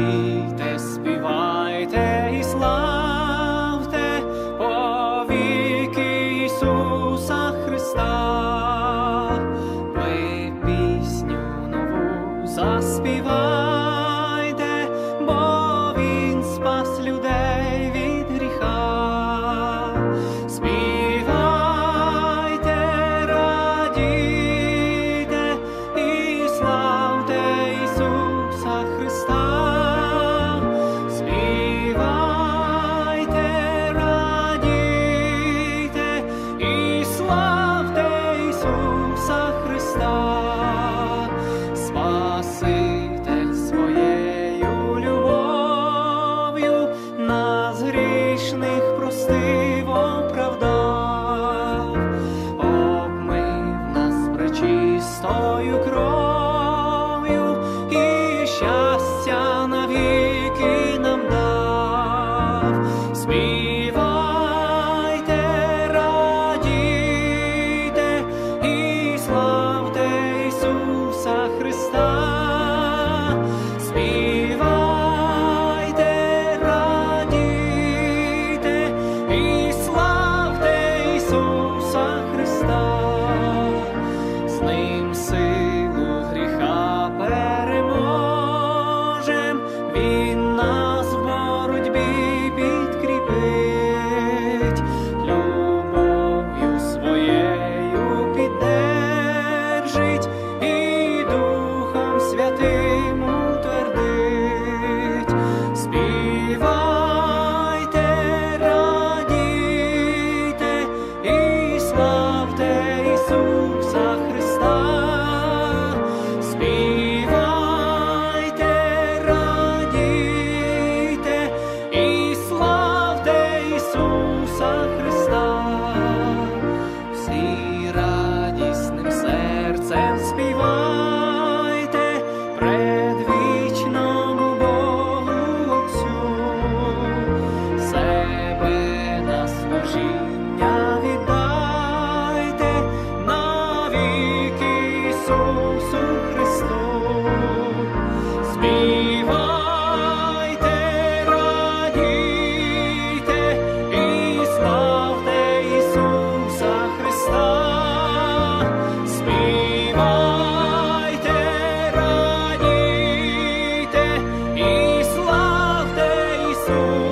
радійте, співайте і славте повіки Ісуса Христа, ми пісню нову заспіваємо. Христа, співайте, і славте Ісуса Христа, з ним силу гріха переможем. soul. soul.